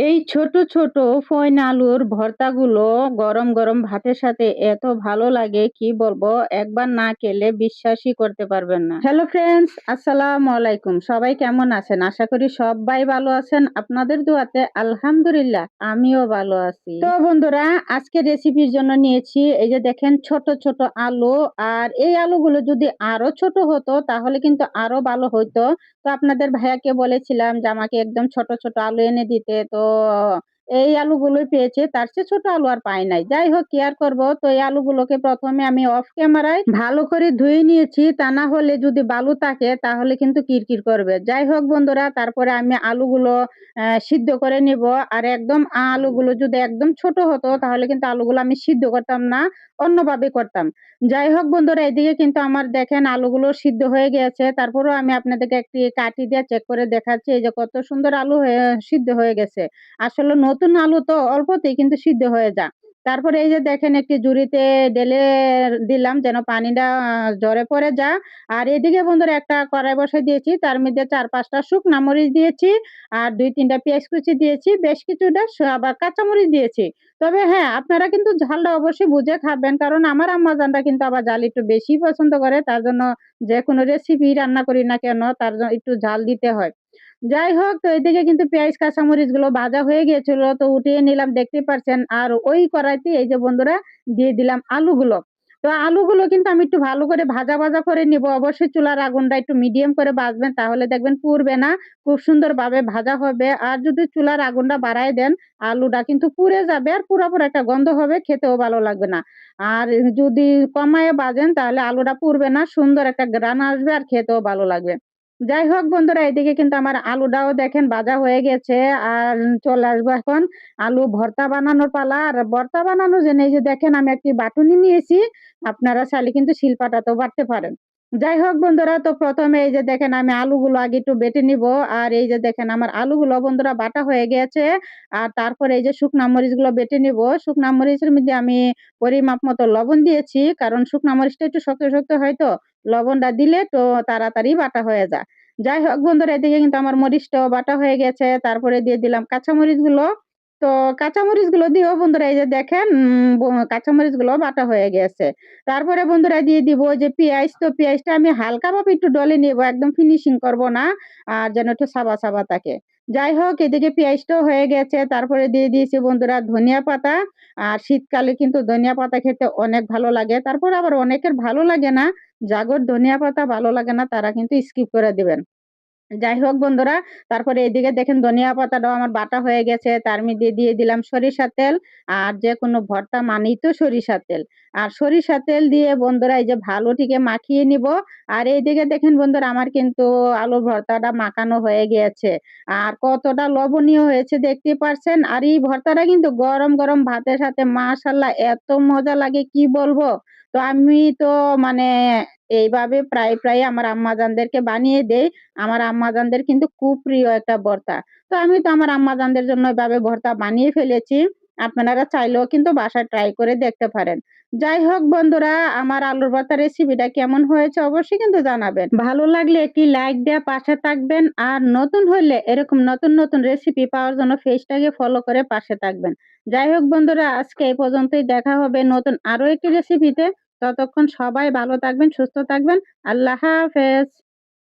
এই ছোট ছোট ফয়ন আলুর ভর্তাগুলো গরম গরম ভাতের সাথে এত ভালো লাগে, কি বলব? একবার না খেলে বিশ্বাসই করতে পারবেন না। হ্যালো ফ্রেন্ডস আসসালামু আলাইকুম। সবাই কেমন আছেন? আশা করি সবাই ভালো আছেন। আপনাদের দোয়াতে আলহামদুলিল্লাহ, আমিও ভালো আছি। তো বন্ধুরা আজকে রেসিপির জন্য নিয়েছি এই যে দেখেন ছোট ছোট আলু। আর এই আলুগুলো যদি আরও ছোট হতো, তাহলে কিন্তু আরও ভালো হতো তো আপনাদের ভাইয়াকে বলেছিলাম যে আমাকে একদম ছোট ছোট আলু এনে দিতে। তো 哦。এই আলুগুলোই পেয়েছে, তার চেয়ে ছোট আলু আর পাই নাই। যাই হোক, কি আর করব? তো এই আলুগুলোকে প্রথমে আমি অফ ক্যামেরায় ভালো করে ধুয়ে নিয়েছি, তা না হলে যদি বালু থাকে, তাহলে কিন্তু কিরকির করবে। যাই হোক বন্ধুরা, তারপরে আমি আলুগুলো সিদ্ধ করে নিব। আর একদম আলুগুলো যদি একদম ছোট হতো, তাহলে কিন্তু আলুগুলো আমি সিদ্ধ করতাম না, অন্যভাবে করতাম। যাই হোক বন্ধুরা, এদিকে কিন্তু আমার দেখেন আলুগুলো সিদ্ধ হয়ে গেছে। তারপরেও আমি আপনাদেরকে একটি কাটি দিয়ে চেক করে দেখাচ্ছি, এই যে কত সুন্দর আলু সিদ্ধ হয়ে গেছে। আসলে নতুন আলু তো অল্পতেই কিন্তু সিদ্ধ হয়ে যায়। তারপরে এই যে দেখেন একটি জুড়িতে ঢেলে দিলাম যেন পানিটা জ্বরে পড়ে যা আর এদিকে বন্ধুরা একটা কড়াই বসে দিয়েছি, তার মধ্যে চার পাঁচটা শুকনা মরিচ দিয়েছি, আর দুই তিনটা পেঁয়াজ কুচি দিয়েছি, বেশ কিছুটা আবার কাঁচামরিচ দিয়েছি। তবে হ্যাঁ আপনারা কিন্তু ঝালটা অবশ্যই বুঝে খাবেন, কারণ আমার আম্মা জানটা কিন্তু আবার ঝাল একটু বেশি পছন্দ করে, তার জন্য যে কোনো রেসিপি রান্না করি না কেন, তার জন্য একটু ঝাল দিতে হয়। যাই হোক, তো এদিকে কিন্তু পেঁয়াজ, কাঁচামরিচগুলো ভাজা হয়ে গিয়েছিল, তো উঠিয়ে নিলাম, দেখতে পারছেন। আর ওই কড়াইতে এই যে বন্ধুরা, দিয়ে দিলাম আলুগুলো। তো আলুগুলো কিন্তু আমি একটু ভালো করে ভাজা ভাজা করে নিব। অবশ্যই চুলার আগুনটা একটু মিডিয়াম করে ভাজবেন তাহলে দেখবেন পুড়বে না। খুব সুন্দর ভাবে ভাজা হবে। আর যদি চুলার আগুনটা বাড়ায় দেন, আলুটা কিন্তু পুড়ে যাবে আর পুরোপুরি একটা গন্ধ হবে, খেতেও ভালো লাগবে না। আর যদি কমায় বাজেন, তাহলে আলুটা পুড়বে না, সুন্দর একটা গ্রান আসবে আর খেতেও ভালো লাগবে। যাই হোক বন্ধুরা, এদিকে কিন্তু আমার আলুটাও দেখেন ভাজা হয়ে গেছে, আর চলে আসব এখন আলু ভর্তা বানানোর পালা। আর ভর্তা বানানোর জন্য এই যে দেখেন আমি একটি বাটুনি নিয়েছি, আপনারা চাইলে কিন্তু শিলপাটাতেও বাটতে পারেন। যাই হোক বন্ধুরা, তো প্রথমে এই যে দেখেন আমি আলুগুলো আগে একটু বেটে নিব, আর এই যে দেখেন আমার আলুগুলো বন্ধুরা বাটা হয়ে গেছে, আর তারপরে এই যে শুকনা মরিচগুলো বেটে নিব। শুকনা মরিচের মধ্যে আমি পরিমাপ মতো লবণ দিয়েছি, কারণ শুকনা মরিচটা একটু শক্ত শক্ত হয়তো লবণটা দিলে তো তাড়াতাড়ি বাটা হয়ে যায়। যাই হোক বন্ধুরা, এদিকে কিন্তু আমার মরিচটাও বাটা হয়ে গেছে। তারপরে দিয়ে দিলাম কাঁচামরিচগুলো তো কাঁচামরিচগুলো দিয়েও বন্ধুরা, এই যে দেখেন কাঁচামরিচগুলো বাটা হয়ে গেছে। তারপরে বন্ধুরা দিয়ে দিব যে পেঁয়াজ। তো পেঁয়াজটা আমি হালকা ভাবে একটু ডলে নেব, একদম ফিনিশিং করব না। আর যেন একটু সাবা সাবা থাকে। যাই হোক এদিকে পেঁয়াজটাও হয়ে গেছে। তারপরে দিয়ে দিয়েছি বন্ধুরা ধনিয়া পাতা। আর শীতকালে কিন্তু ধনিয়া পাতা খেতে অনেক ভালো লাগে। তারপর আবার অনেকের ভালো লাগে না। জাগর ধনিয়া পাতা ভালো লাগে না, তারা কিন্তু স্কিপ করে দিবেন। যাই হোক বন্ধুরা, তারপরে এদিকে দেখেন ধনিয়া পাতাটাও আমার বাটা হয়ে গেছে। তার মধ্যে দিয়ে দিলাম সরিষা তেল আর যে কোনো ভর্তা মানেই তো সরিষা তেল। আর সরিষা তেল দিয়ে বন্ধুরা এই যে ভালো টিকে মাখিয়ে নিব। আর এইদিকে দেখেন বন্ধুরা আমার কিন্তু আলু ভর্তাটা মাখানো হয়ে গিয়েছে। আর কতটা লবণীয় হয়েছে দেখতে পারছেন? আর এই ভর্তাটা কিন্তু গরম গরম ভাতের সাথে মাশাল্লাহ এত মজা লাগে, কি বলব? তো আমি তো মানে এইভাবে প্রায় প্রায় আমার আম্মাজানদেরকে বানিয়ে দেই। আমার আম্মাজানদের কিন্তু খুব প্রিয় একটা ভর্তা। তো আমি তো আমার আম্মাজানদের জন্য এভাবে ভর্তা বানিয়ে ফেলেছি। আপনারা চাইলেও কিন্তু বাসায় ট্রাই করে দেখতে পারেন। যাই হোক বন্ধুরা, আমার আলুর ভর্তা রেসিপিটা কেমন হয়েছে অবশ্যই কিন্তু জানাবেন। ভালো লাগলে একটি লাইক দেওয়া পাশে থাকবেন আর নতুন হলে এরকম নতুন নতুন রেসিপি পাওয়ার জন্য ফেসটাকে ফলো করে পাশে থাকবেন। যাই হোক বন্ধুরা, আজকে এই পর্যন্তই দেখা হবে নতুন আরও একটি রেসিপিতে ততক্ষণ সবাই ভালো থাকবেন, সুস্থ থাকবেন। আল্লাহ হাফেজ।